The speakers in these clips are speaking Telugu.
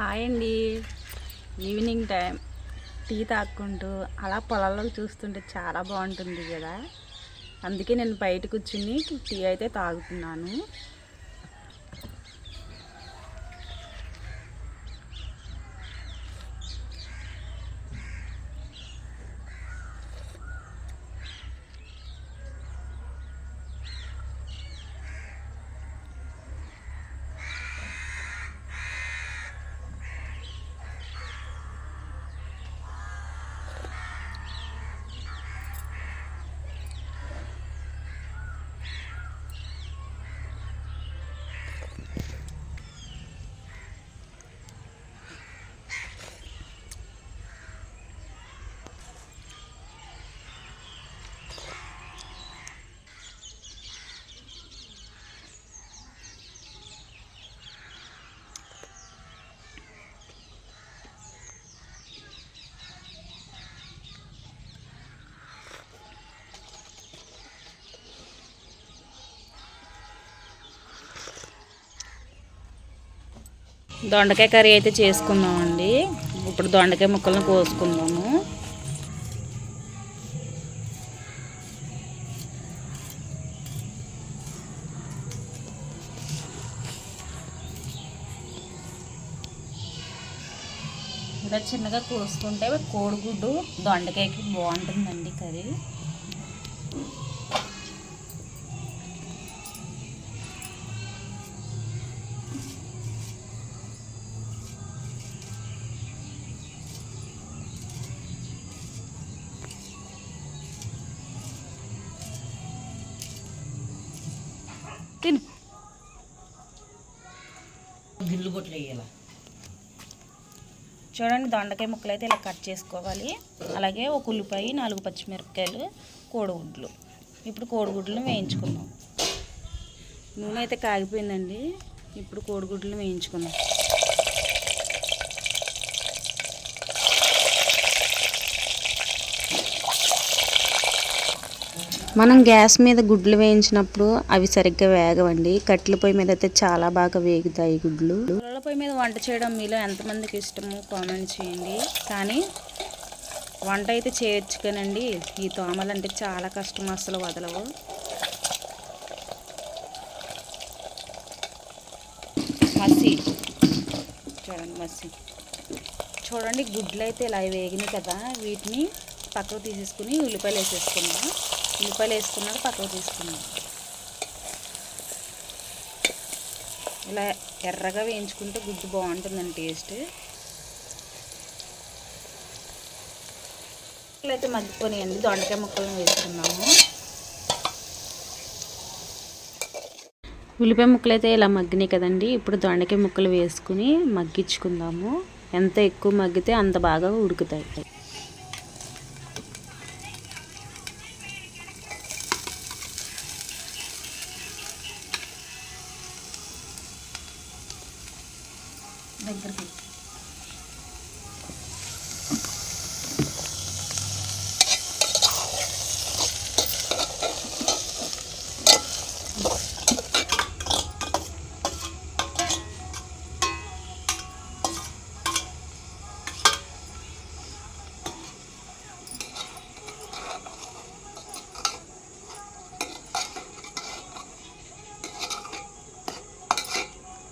హాయ్ అండి. Evening time. టీ తాక్కుంటూ అలా పొలాల్లోకి చూస్తుంటే చాలా బాగుంటుంది కదా. అందుకే నేను బయట కూర్చుని టీ అయితే తాగుతున్నాను. దొండకాయ కర్రీ అయితే చేసుకుందామండి ఇప్పుడు దొండకాయ ముక్కలను కోసుకుందాము. ఇలా చిన్నగా కోసుకుంటే కోడిగుడ్డు దొండకాయకి బాగుంటుందండి కర్రీ. గిల్లు కొట్లు వేయాల చూడండి దొండకాయ ముక్కలు అయితే ఇలా కట్ చేసుకోవాలి. అలాగే ఒక ఉల్లిపాయ నాలుగు పచ్చిమిరపకాయలు కోడిగుడ్లు. ఇప్పుడు కోడిగుడ్లను వేయించుకుందాం. నూనె అయితే కాగిపోయిందండి. ఇప్పుడు కోడిగుడ్లను వేయించుకుందాం. మనం గ్యాస్ మీద గుడ్లు వేయించినప్పుడు అవి సరిగ్గా వేగవండి. కట్టెల పొయ్యి మీద అయితే చాలా బాగా వేగుతాయి గుడ్లు. పుల్లల పొయ్యి మీద వంట చేయడం మీలో ఎంతమందికి ఇష్టమో కామెంట్ చేయండి. కానీ వంట అయితే చేయొచ్చు కానండి ఈ దోమలు అంటే చాలా కష్టం అసలు వదలవు. మసి. చూడండి మసి. చూడండి గుడ్లు అయితే ఇలా వేగినాయి కదా. వీటిని పక్కకు తీసేసుకుని ఉల్లిపాయలు వేసేసుకున్నాను ఉల్లిపాయలు వేసుకున్నాక పక్కకు తీసుకుందాం ఇలా ఎర్రగా వేయించుకుంటే గుడ్డు బాగుంటుందండి టేస్ట్. అయితే మగ్గిపోయాయండి దొండకాయ ముక్కలను వేసుకున్నాము ఉల్లిపాయ ముక్కలు అయితే ఇలా మగ్గినాయి కదండి ఇప్పుడు దొండకాయ ముక్కలు వేసుకుని మగ్గించుకుందాము. ఎంత ఎక్కువ మగ్గితే అంత బాగా ఉడుకుతాయి. దగ్గరికి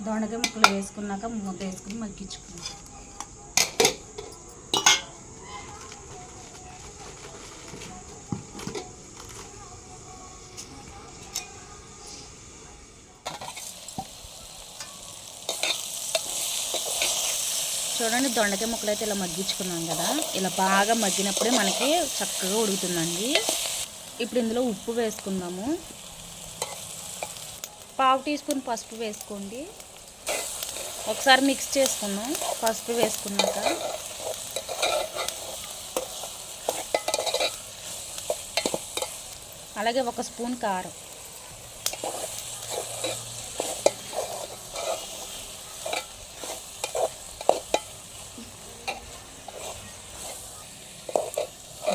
దొండకాయ ముక్కలు వేసుకున్నాక మూత వేసుకుని మగ్గించుకుందాం చూడండి దొండకాయ ముక్కలు అయితే ఇలా మగ్గించుకున్నాం కదా. ఇలా బాగా మగ్గినప్పుడే మనకి చక్కగా ఉడుకుతుందండి. ఇప్పుడు ఇందులో ఉప్పు వేసుకుందాము. పావు టీ స్పూన్ పసుపు వేసుకోండి. ఒకసారి మిక్స్ చేసుకుందాం. పసుపు వేసుకున్నాక. అలాగే ఒక స్పూన్ కారం.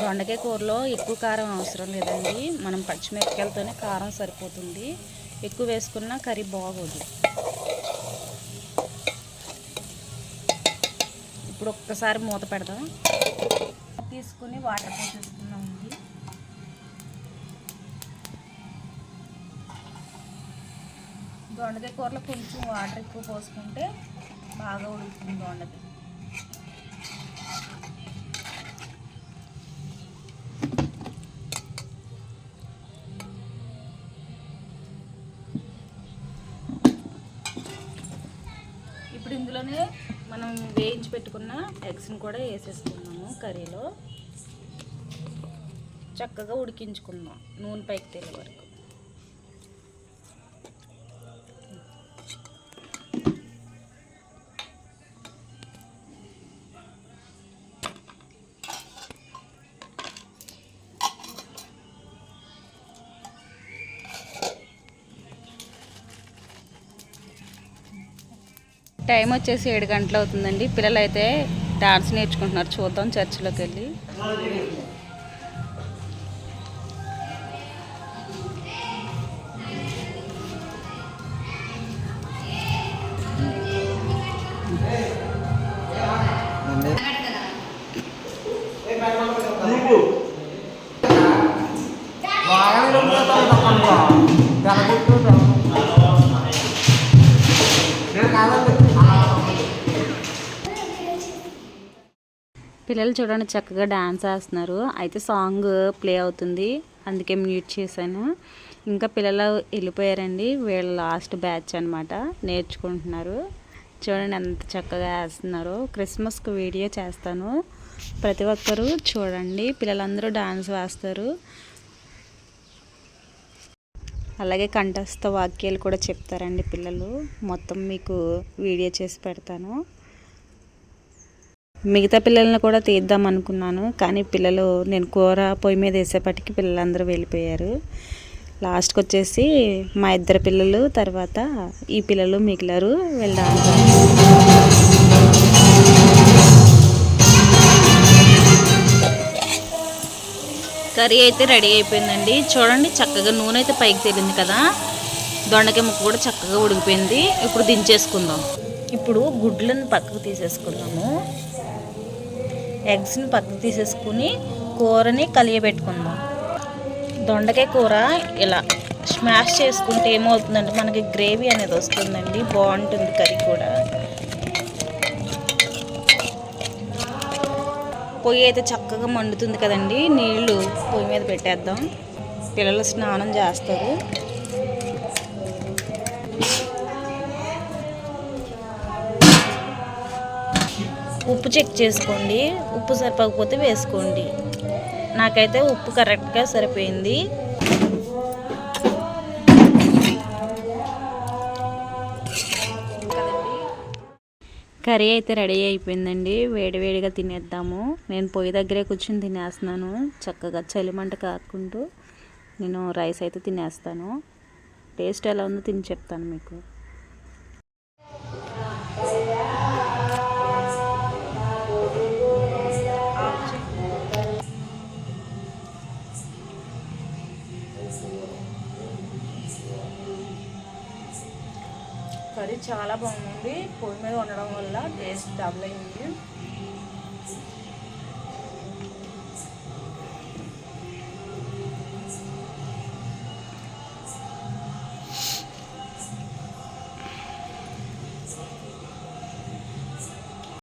దొండకాయ కూరలో ఎక్కువ కారం అవసరం లేదండి. మనం పచ్చిమిరపకాయలతోనే కారం సరిపోతుంది. ఎక్కువ వేసుకున్నా కర్రీ బాగోదు. ఇప్పుడు ఒక్కసారి మూత పెడదాం. తీసుకుని వాటర్ పోసేసుకున్నామండి దొండకాయ కూరలో కొంచెం వాటర్ ఎక్కువ పోసుకుంటే బాగా ఉడుకుతుంది దొండకాయ. ఇప్పుడు ఇందులోనే మనం వేయించి పెట్టుకున్న ఎగ్స్ని కూడా వేసేసుకున్నాము కర్రీలో. చక్కగా ఉడికించుకుందాం నూనె పైకి తేలే వరకు. టైం వచ్చేసి ఏడు గంటలు అవుతుందండి. పిల్లలు అయితే డాన్స్ నేర్చుకుంటున్నారు. చూద్దాం చర్చిలోకి వెళ్ళి. పిల్లలు చూడండి చక్కగా డ్యాన్స్ వేస్తున్నారు. అయితే సాంగ్ ప్లే అవుతుంది. అందుకే మ్యూట్ చేశాను. ఇంకా పిల్లలు వెళ్ళిపోయారండి. వీళ్ళ లాస్ట్ బ్యాచ్ అనమాట నేర్చుకుంటున్నారు. చూడండి ఎంత చక్కగా వేస్తున్నారు. క్రిస్మస్కి వీడియో చేస్తాను. ప్రతి ఒక్కరూ చూడండి. పిల్లలందరూ డాన్స్ వేస్తారు. అలాగే కంఠస్థ వాక్యాలు కూడా చెప్తారండి పిల్లలు. మొత్తం మీకు వీడియో చేసి పెడతాను. మిగతా పిల్లల్ని కూడా తీద్దాం అనుకున్నాను. కానీ పిల్లలు నేను కూర పొయ్యి మీద వేసేపటికి పిల్లలందరూ వెళ్ళిపోయారు. లాస్ట్కి వచ్చేసి మా ఇద్దరు పిల్లలు తర్వాత ఈ పిల్లలు మిగిలారు. వెళ్ళడానికి కర్రీ అయితే రెడీ అయిపోయిందండి. చూడండి చక్కగా నూనె అయితే పైకి తేలింది కదా. దొండకాయ ముక్క కూడా చక్కగా ఉడికిపోయింది. ఇప్పుడు దించేసుకుందాం. ఇప్పుడు గుడ్లను పక్కకు తీసేసుకుందాము. ఎగ్స్ని పక్కకు తీసేసుకుని కూరని కలియబెట్టుకుందాం. దొండకాయ కూర ఇలా స్మాష్ చేసుకుంటే ఏమవుతుందంటే మనకి గ్రేవీ అనేది వస్తుందండి. బాగుంటుంది కర్రీ కూడా. పొయ్యి అయితే చక్కగా మండుతుంది కదండి. నీళ్ళు పొయ్యి మీద పెట్టేద్దాం. పిల్లలు స్నానం చేస్తారు. ఉప్పు చెక్ చేసుకోండి. ఉప్పు సరిపోకపోతే వేసుకోండి. నాకైతే ఉప్పు కరెక్ట్గా సరిపోయింది. కర్రీ అయితే రెడీ అయిపోయిందండి. వేడివేడిగా తినేద్దాము. నేను పొయ్యి దగ్గరే కూర్చొని తినేస్తున్నాను. చక్కగా చలిమంట కాకుండా నేను రైస్ అయితే తినేస్తాను. టేస్ట్ ఎలా ఉందో తిని చెప్తాను మీకు. చాలా బాగుంది. పొయ్యి మీద ఉండడం వల్ల టేస్ట్ డబుల్ అయింది.